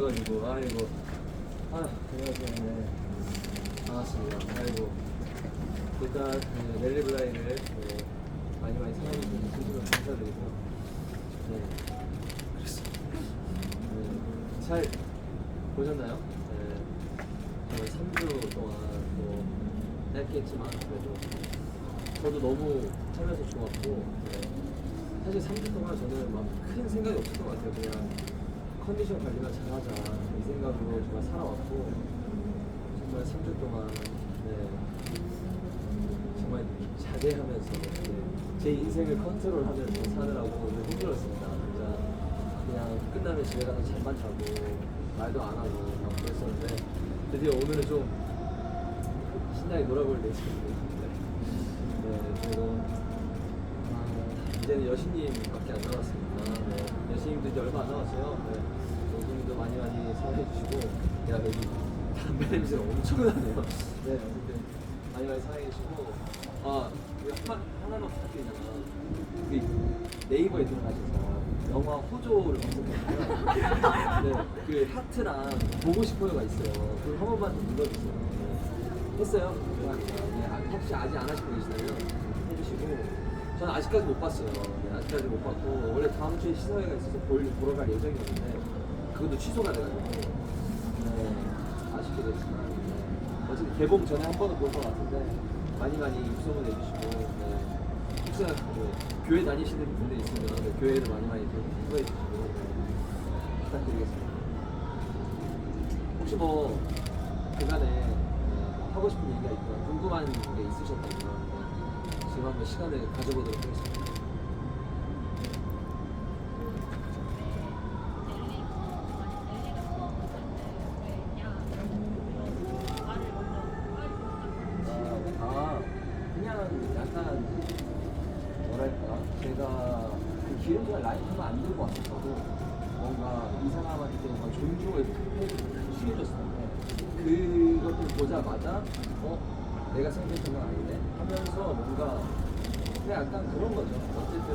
가지고 아이고. 아 안녕하세요 네 반갑습니다. 아이고. 일단 네, 랠리 블라이를 네, 많이 많이 사랑해주셔서 진심으로 감사드리고요. 네. 그렇습니다. 네, 잘 보셨나요? 네. 정말 3주 동안 뭐 짧겠지만 그래도 저도 너무 참여해서 좋았고 네. 사실 3주 동안 저는 막 큰 생각이 없었던 것 같아요. 그냥 컨디션 관리만 잘하자 이 생각으로 정말 살아왔고 정말 3주 동안 네, 정말 자제하면서 네, 제 인생을 컨트롤하면서 사느라고 좀 힘들었습니다. 진짜 그냥 끝나면 집에 가서 잠만 자고 말도 안 하고 막 그랬었는데 드디어 오늘은 좀 신나게 놀아볼 예정입니다. 네, 그리고 아, 이제는 여신님밖에 안 남았습니다. 네, 여신님도 이제 얼마 안 남았어요. 네, 많이 많이 사랑해 주시고, 야 여기 담배 냄새가 엄청나네요. 네, 어쨌든 많이 많이 사랑해 주시고, 아 이거 한, 하나만 부탁드리잖아. 그 네이버에 들어가셔서 영화 호조를 검색하시면 네, 그 하트랑 보고 싶어요가 있어요. 그걸 한 번만 더 눌러주세요. 네. 했어요? 감사합니다. 네, 아, 혹시 아직 안 하시고 계시다면 해주시고 저는 아직까지 못 봤어요. 네, 아직까지 못 봤고 원래 다음 주에 시사회가 있어서 볼, 보러 갈 예정이었는데 그것도 취소가 돼가지고 네, 아쉽게 됐지만 네. 어쨌든 개봉 전에 한 번은 볼것 같은데 많이 많이 입소문 내주시고 네. 혹시나 뭐, 교회 다니시는 분들 있으면 네, 교회를 많이 많이 좀 공부해 주시고 네, 부탁드리겠습니다. 혹시 뭐 그간에 어, 하고 싶은 얘기가 있거나 궁금한 게 있으셨다면 네, 지금 한번 시간을 가져보도록 하겠습니다. 그 기름진 라이프만 안 들고 왔었어도 뭔가 이 사람한테 뭔가 존중을 취해줬을 텐데 그것들 보자마자 어 내가 생각했던 건 아닌데? 하면서 뭔가 그냥 약간 그런 거죠. 어쨌든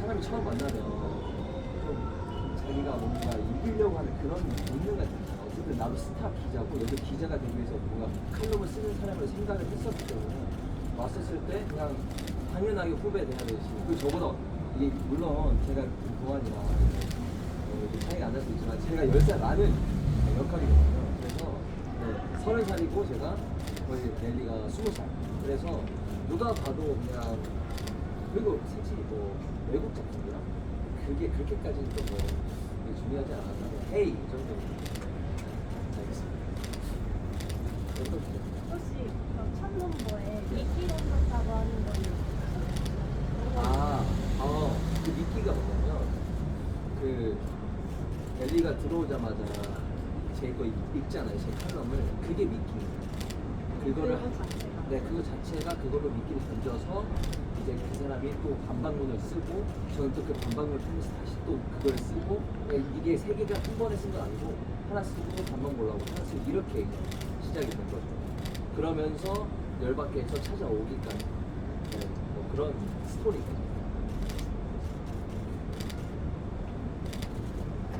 사람이 처음 만나면 좀 자기가 뭔가 이기려고 하는 그런 본능 같은 거. 어쨌든 나도 스타 기자고 여기 기자가 되기 위해서 뭔가 칼럼을 쓰는 사람을 생각을 했었기 때문에 왔었을 때 그냥 당연하게 후배 대하듯이 그 저보다 이게 물론 제가 동안이라 어, 이제 차이가 안 날 수 있지만 제가 10살 많은 역할이거든요 그래서 네, 30살이고 제가 거의 넬리가 20살 그래서 누가 봐도 그냥 그리고 솔직히 뭐 외국 작품이라 그게 그렇게까지는 또뭐 중요하지 않아서 헤이 이 정도 알겠습니다. 어떻게? 혹시 그럼 첫 넘버에 네. 미끼 닮았다고 하는 거는 아, 어, 그 미끼가 뭐냐면 그 엘리가 들어오자마자 제거 읽잖아요, 제 칼럼을 그게 미끼예요. 그거를 한. 네, 그거 자체가 그걸로 미끼를 던져서 이제 그 사람이 또 반박문을 쓰고 저는 또 그 반박문을 통해서 다시 또 그걸 쓰고 네, 이게 세 개가 한 번에 쓴 건 아니고 하나 쓰고 반박 몰라고 하나 쓰고 이렇게 시작이 된 거죠. 그러면서 열받게 해서 찾아오기까지 네, 뭐 그런 스토리거든요.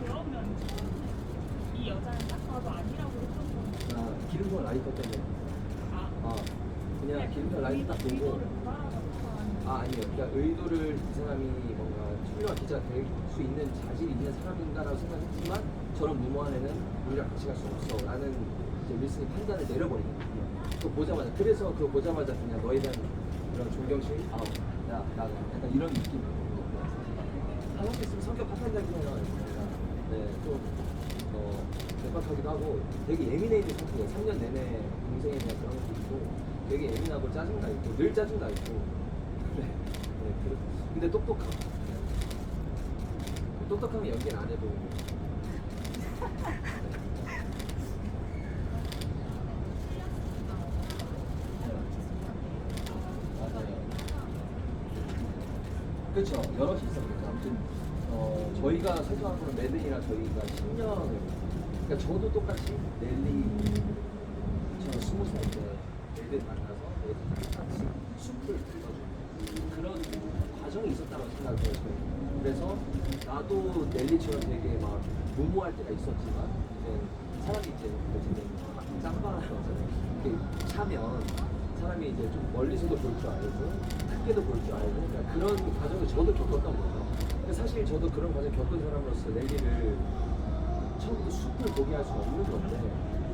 그러면 이 여자는 딱 봐도 아니라고 했던 건데. 아, 기름통 라이터 때문에 아, 아 그냥 기름통 라이터 딱 보고. 아 아니요. 그러니까 의도를 이 사람이 뭔가 훌륭한 기자가 될수 있는 자질이 있는 사람인가라고 생각했지만 저런 무모한 애는 우리랑 같이 갈 수 없어 라는 이제 윌슨이 판단을 내려버린 거예요. 그거 보자마자. 그래서 그거 보자마자 그냥 너에 대한 그런 존경심 아우 야 나가 약간 이런 느낌 한옥 있으면 성격 파탄자긴 해요 네 좀 어, 대박하기도 하고 되게 예민해 있는 상태예요 3년 내내 동생에 대한 그런 것도 있고 되게 예민하고 짜증나 있고 늘 짜증나 있고 그래 네, 그, 근데 똑똑하고 네. 똑똑하면 연기를 안 해도. 그렇죠. 여럿이 있었겠죠. 아무튼 어, 저희가 설정하고는 매든이랑 저희가 10년을 그러니까 저도 똑같이 넬리 저는 20살 때 매든 만나서 매든 같이 숲을 들어주고 그런 과정이 있었다고 생각해요. 그래서 나도 넬리처럼 되게 막 무모할 때가 있었지만 이제 사람이 이제 어쨌든 짬바라서 차면 사람이 이제 좀 멀리서도 볼 줄 알고 크게도 볼 줄 알고 그러니까 그런 과정을 저도 겪었던 거예요. 사실 저도 그런 과정 겪은 사람으로서 랠리를 처음부터 숲을 보게 할 수는 없는 건데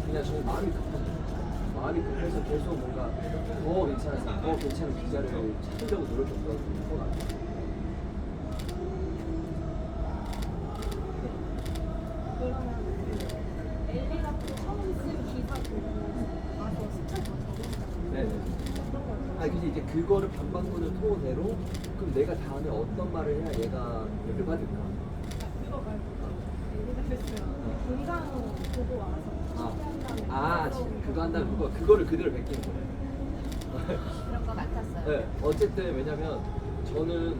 그냥 저는 마음이 급한. 마음이 급해서 계속 뭔가 더 사람, 더 괜찮은 기자를 찾으려고 노력했던 것 같아요. 아 근데 이제 그거를 반박문을 토대로 그럼 내가 다음에 어떤 말을 해야 얘가 를 받을까? 그거 말고 공강 보고 와서 아, 다음에 아 그거 지- 그거 한 다음에 그거 그거를 그대로 베낀 거예요. 그런 거 같았어요. 네, 어쨌든 왜냐면 저는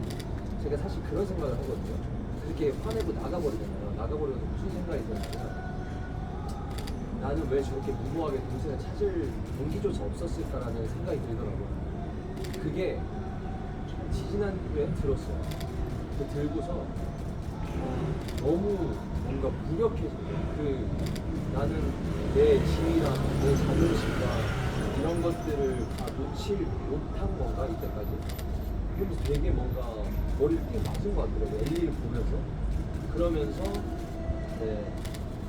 제가 사실 그런 생각을 하거든요. 그렇게 화내고 나가버리잖아요. 나가버리면 무슨 생각이 드냐면 나는 왜 저렇게 무모하게 동생을 찾을 동기조차 없었을까라는 생각이 들더라고요. 그게 지지난주에 들었어요. 그 들고서 어, 너무 뭔가 거예요. 그 나는 내 지위랑 내 자존심과 이런 것들을 다 놓칠 못한 건가 이때까지 그러면서 되게 뭔가 머리를 띵 맞은 것 같더라고요 엘리를 보면서 그러면서 네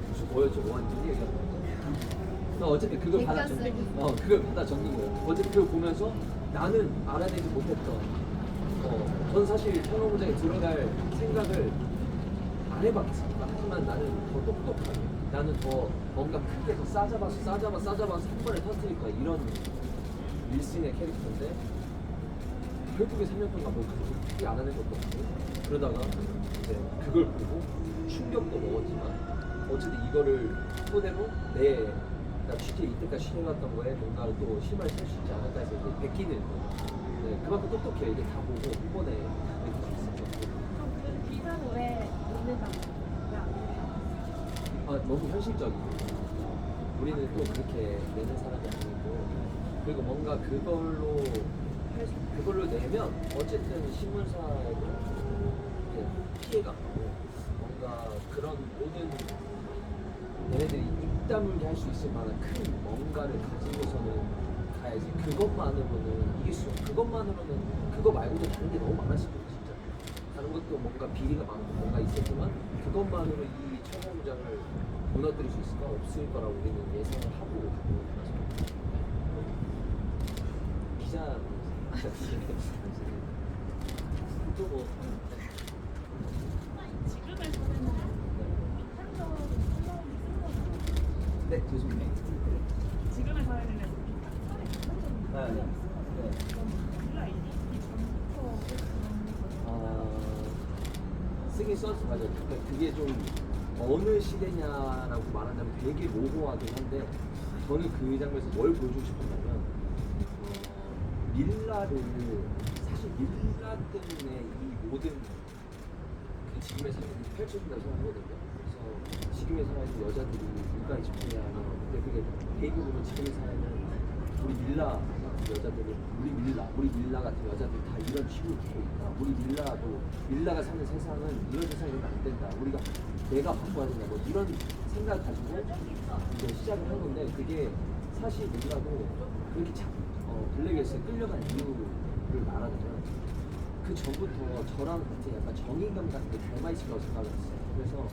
무슨 뭐였죠 뭐였는지 얘기하는 거죠 어쨌든 그걸 받아 적는. 어 그걸 받아 적는 거예요 어쨌든 그걸 보면서 나는 알아내지 못했던 어, 전 사실 평화무장에 들어갈 생각을 안 해봤습니다. 하지만 나는 더 똑똑하게, 나는 더 뭔가 크게 더 싸잡아서 싸잡아 싸잡아서 한 번에 터뜨릴까 이런 윌슨의 캐릭터인데 결국에 3년 동안 뭐 크게 안 하는 것도 없고 그러다가 이제 그걸 보고 충격도 먹었지만 어쨌든 이거를 토대로 내나 취재 이때까지 취재해왔던 거에 뭔가 또 힘을 쓸수 있지 않을까 해서 이제 베끼는 네, 그만큼 똑똑해요. 이게 다 보고 한 번에 다 있었죠. 그럼 그 기사는 왜 읽는다고? 왜안 읽어요? 아, 너무 현실적이고. 우리는 또 그렇게 내는 사람이 아니고 그리고 뭔가 그걸로 그걸로 내면 어쨌든 신문사에도 피해가 가고 뭔가 그런 모든 얘네들이 입 다물게 할 수 있을 만한 큰 뭔가를 가지고서는 가야지. 그것만으로는 이길 수없 그것만으로는 그거 말고도 다른 게 너무 많았을 진짜 다른 것도 뭔가 비리가 많고 뭔가 있었지만 그것만으로 이 청소부장을 무너뜨릴 수 있을까 없을 거라고 우리는 예상을 하고. 기자 또뭐 쓴 거죠. 네, 죄송해요. 지금의 사회는 네. 네. 그럼 우리가 이 전부터 그런 거 아, 쓰긴 썼어 맞아. 그러니까 그게 좀 어느 시대냐라고 말한다면 되게 모호하긴 한데 저는 그 장면에서 뭘 보여주고 싶었냐면 어, 밀라를 사실 밀라 때문에 이 모든 그 지금의 사회는 펼쳐진다고 생각하거든요. 그래서 지금의 사회는 여자들이 물가에 집중해야 하는 근데 그게 대부분은 지금의 사회는 우리 밀라 여자들이 우리 밀라 우리 밀라 같은 여자들 다 이런 취급을 받고 있다. 우리 밀라도 밀라가 사는 세상은 이런 세상이면 안 된다. 우리가 내가 바꿔야 된다. 뭐 이런 생각 가지고 이제 시작을 한 건데 그게 사실 밀라도 그렇게 자, 어, 블랙에서 끌려간 이유를 말하자면 그 전부터 저랑 같은 약간 정의감 같은 게 닮아 있을 거라고 생각을 했어요. 그래서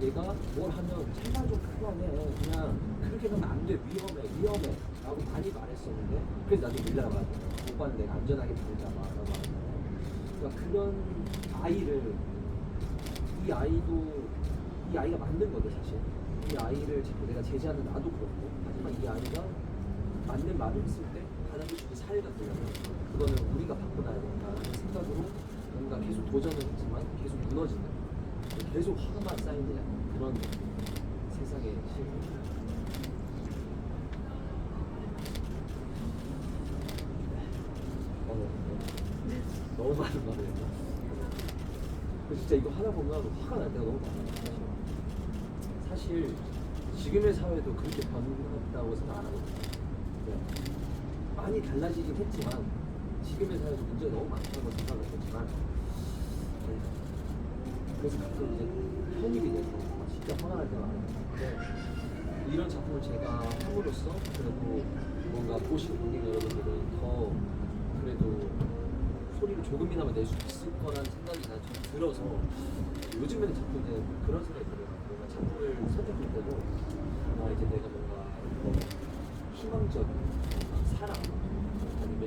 얘가 뭘 하면 제발 좀 그만해. 그냥 그렇게 하면 안 돼. 위험해. 위험해. 라고 많이 말했었는데 그래서 나도 하더라고. 오빠는 내가 안전하게 다니자 마. 라고. 그러니까 그런 아이를 이 아이도 이 아이가 만든 거죠 사실. 이 아이를 자꾸 내가 제재하는 나도 그렇고 하지만 이 아이가 맞는 말을 했을 때 받아들이는 사회가 되려면 그거는 우리가 바꿔놔야 된다는 생각으로 뭔가 계속 도전을 했지만 계속 무너지는 계속 화가 쌓이는 그런 세상의 실물 어, 네. 너무 많은 했다 근데 진짜 이거 하다 보면 화가 날 때가 너무 많아요 사실 지금의 사회도 그렇게 변했다고 생각 안 하거든요 네. 많이 달라지긴 했지만 지금의 사회도 문제가 너무 많다고 생각을 했지만 네. 그래서 가끔 이제 현입이 돼서 아, 진짜 화가 날 때가 많아요. 이런 작품을 제가 함으로써 그래도 뭔가 보신 관객 여러분들은 더 그래도 소리를 조금이나마 낼 수 있을 거라는 생각이 난 좀 들어서 요즘에는 자꾸 이제 그런 생각이 들어요. 뭔가 작품을 선택할 때도 아 이제 내가 뭔가 더 희망적인 사랑 아니면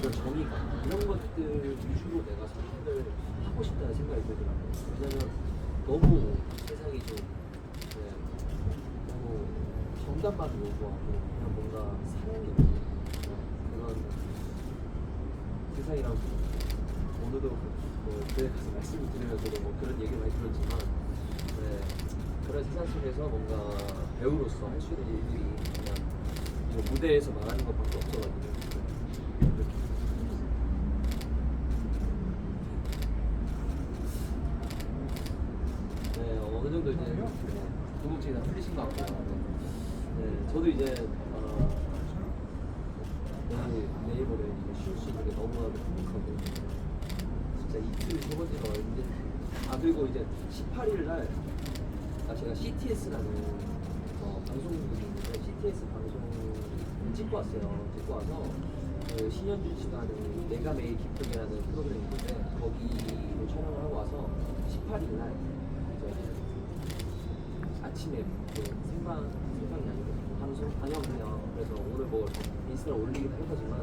이런 정의감 이런 것들 위주로 내가 선택을 하고 싶다는 생각이 들더라고요. 왜냐면 너무 세상이 좀 네, 너무 정답만 요구하고 그냥 뭔가 사랑이 없는 그런 세상이라고 오늘도 뭐 그래 가서 말씀을 드리면서도 뭐 그런 얘기를 많이 들었지만 네, 그런 세상 속에서 뭔가 배우로서 할 수 있는 일들이 그냥 이 무대에서 말하는 것밖에 없어가지고 네, 네, 어느 정도 이제 궁금증이 다 풀리신 것 같고요. 네, 저도 이제 어, 내일 네이버에 있는 게 너무나도 행복하고 진짜 이틀 세 번째가 왔는데 아 그리고 이제 18일 날 아, 제가 CTS라는 어, 방송국이 있는데 CTS 방송 찍고 왔어요. 찍고 와서 그 신현준 씨가 하는 내가 매일 기쁘게라는 프로그램이 있는데 거기로 촬영을 하고 와서 18일 날 이제 아침에 그 생방 생방이 아니고 방송 해요. 그래서 오늘 뭐 인스타에 올리긴 할 거지만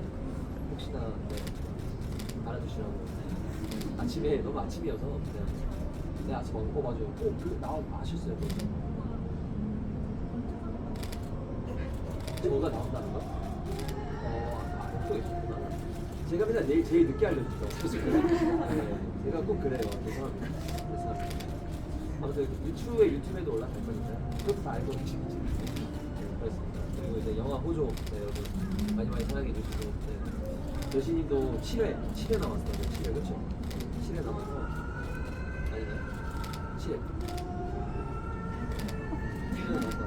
혹시나 네, 알아주시라고 아침에 너무 아침이어서 그냥 내 아침 안 먹어가지고 꼭그 나와 마셨어요. 그래서 저가 나온다는 거? 어, 아, 또 있었구나. 제가 맨날 내일 제일 늦게 알려주죠. 사실. 네, 제가 꼭 그래요. 죄송합니다. 죄송합니다. 아무튼 유튜브에 유튜브에도 올라갈 거니까 그것도 다 알고 계시겠지. 네, 그렇습니다. 그리고 이제 영화 호조 네, 여러분 많이 많이 사랑해 주시고 네. 여신님도 7회 7회 남았어요. 7회 그렇죠? 7회 남아서 아니네 7회 7회 남았다.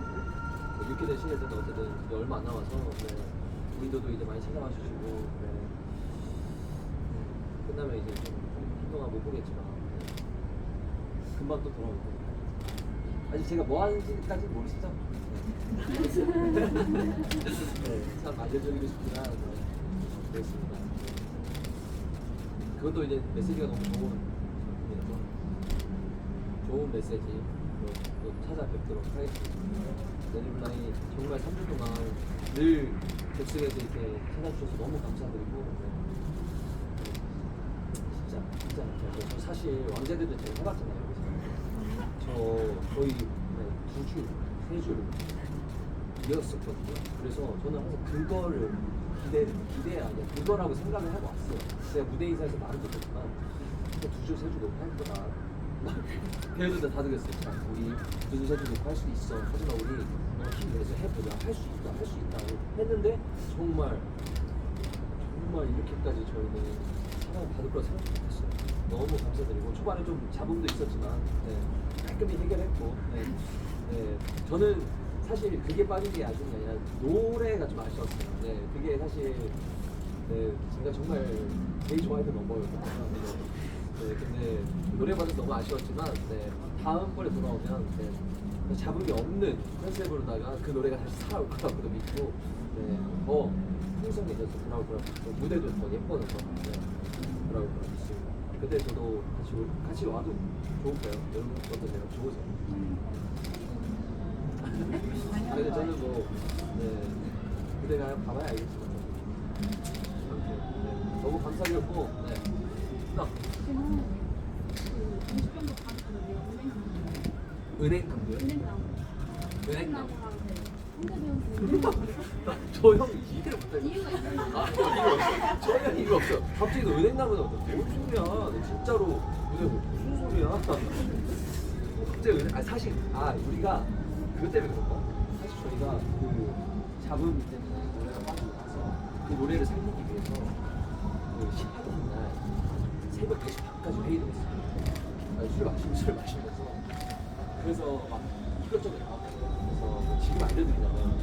6회 된 7회 때도 어쨌든 이제 얼마 안 남아서 네. 우리도도 이제 많이 찾아와 주시고 네. 네. 끝나면 이제 좀 한동안 못 보겠지만 네. 금방 또 거니까. 아직 제가 뭐 하는지까지 모르시죠? 네, 참 알려드리고 싶구나. 네, 그렇습니다. 그것도 이제 메시지가 너무 좋은 작품이어서 좋은 메시지 또, 또 찾아뵙도록 하겠습니다. 내리블라이 정말 3주 동안 늘 객석에서 이렇게 찾아주셔서 너무 감사드리고 네. 진짜 진짜. 저 사실 왕자들도 제가 해봤잖아요. 저 거의 네, 두 줄, 세줄 이었었거든요. 그래서 저는 항상 그거를 기대 기대야 아니라 그거라고 생각을 하고 왔어요. 제가 무대 인사에서 말은 못했지만 두 줄, 세줄 놓고 할 거다. 배우들 다 다들었어요. 자, 우리 두 줄, 세줄 놓고 할수 있어. 하지만 우리 어, 힘내서 해보자. 할 수 있다, 할 수 있다. 했는데 정말 정말 이렇게까지 저희는 사랑을 받을 거라 생각 못했어요. 너무 감사드리고 초반에 좀 잡음도 있었지만 네, 깔끔히 해결했고 네, 네, 저는 사실 그게 빠진 게 아쉬운 게 아니라 노래가 좀 아쉬웠어요. 네, 그게 사실 네, 제가 정말 제일 좋아했던 넘버였거든요. 네, 네, 근데 노래방은 너무 아쉬웠지만 네, 다음번에 돌아오면 네, 잡음이 없는 컨셉으로다가 그 노래가 다시 살아올 거라고도 믿고 네, 더 풍성해져서 돌아올 거라고 믿고 무대도 더 예뻐져서 네, 돌아올 거라고 믿습니다. 그때 저도 같이, 올- 같이 와도 좋을까요? 여러분 어떠세요? 좋으세요? 아, 근데 저는 뭐 네, 무대 가 가봐야 알겠지만 네, 너무 감사드렸고 네. 나 지금 그 20정도 받았거든요. 은행 감도요? 은행나무. 은행나무 저형 이해를 못해 이유가. 아 이거 없어 전혀 이거 없어 갑자기 너 은행 나무는 어떤 뭔 소리야? 너 진짜로 무슨 무슨 소리야? 갑자기 은행 아 사실 아 우리가 그것 때문에 그런가 사실 저희가 그 잡음 때문에 노래가 빠지고 나서 그 노래를 살리기 위해서 그 18일 날 새벽 4시 반까지 회의를 했어요. 아니, 술 마시고 술 마시면서. 그래서 막 이것저것 나왔거든요 뭐 지금 알려드리자면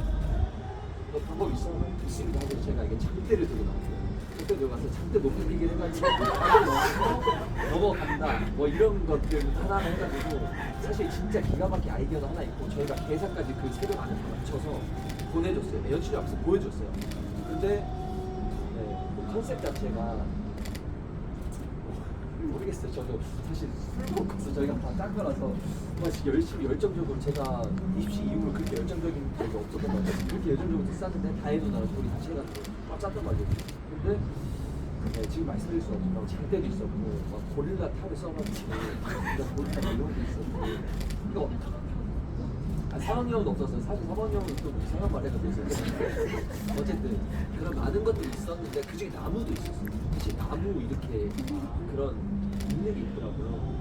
너 방법 있어? 있습니다 하고 제가 이게 장대를 들고 나왔어요. 그때 들고 가서 장대 높은 얘기를 해가지고 장대 넘어- 넘어간다 뭐 이런 것들 하나 해가지고 사실 진짜 기가 막힌 아이디어가 하나 있고 저희가 계산까지 그 새벽 안에 다 맞춰서 보내줬어요. 연출이 앞에서 보여줬어요. 근데 네, 그 컨셉 자체가 모르겠어요. 저도 사실 술 먹고서 저희가 다 짠 거라서 다시 열심히 열정적으로 제가 입시 이후로 그렇게 열정적인 적이 없었던 것 같아요. 그렇게 열정적으로 쌌는데 다혜 누나랑 둘이 같이 해가지고 막 짰단 말이에요. 근데 네, 지금 말씀드릴 수 없지만 장대도 있었고 막 고릴라 탑을 써가지고 그러니까 고릴라 막 이런 게 있었고 이거 아, 사원형은 없었어요. 사실 사원형은 좀 이상한 말 해가지고 있었는데 어쨌든 그런 많은 것들이 있었는데 그 중에 나무도 있었어요. 사실 나무 이렇게 그런 게 있더라고요.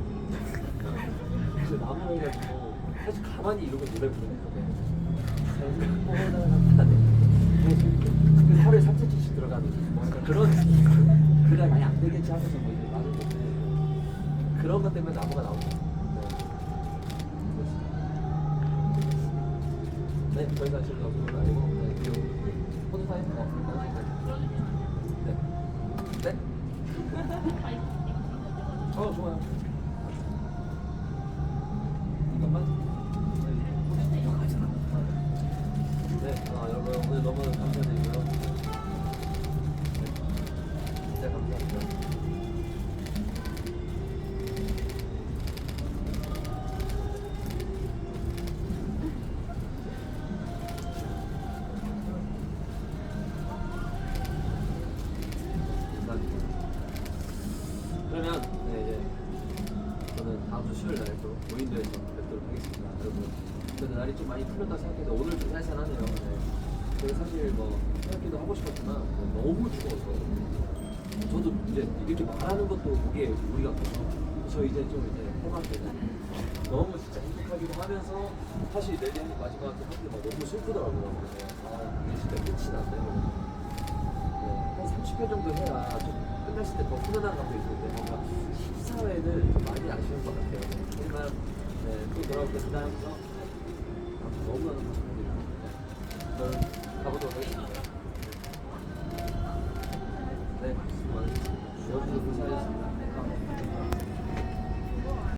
그래서 나무 해가지고 사실 가만히 이러고 노래 부르는 거예요. 그 하루에 3cm씩 들어가는 뭐 그런 그래 많이 안 되겠지 하면서 뭐 이제 많은 건데 그런 것 때문에 나무가 나오죠. 네, 네 저희가 지금 너무 그건 아니고 네, 그리고 포토 타임 어, 네, 그러면 네, 이제 저는 다음 주 수요일 날또 무인도에서 뵙도록 하겠습니다. 여러분, 저는 날이 좀 많이 풀렸다 생각해도 오늘 좀 살살하네요. 네. 제가 사실 뭐 생각기도 하고 싶었지만 뭐 너무 이제 이렇게 말하는 것도 그게 우리 같거든요. 저 이제 좀 이제 해봤는데 너무 진짜 행복하기도 하면서 사실 내일 마지막 할때 막 너무 슬프더라고요. 그래서 아 이게 진짜 끝이 났네요. 네, 한 30회 정도 해야 좀 끝났을 때 더 훈훈한 감도 있는데 뭔가 14회는 좀 많이 아쉬운 것 같아요. 하지만 네, 또때 기다려서 아무튼 너무너무 감사드립니다. 네, 저는 가보도록 하겠습니다.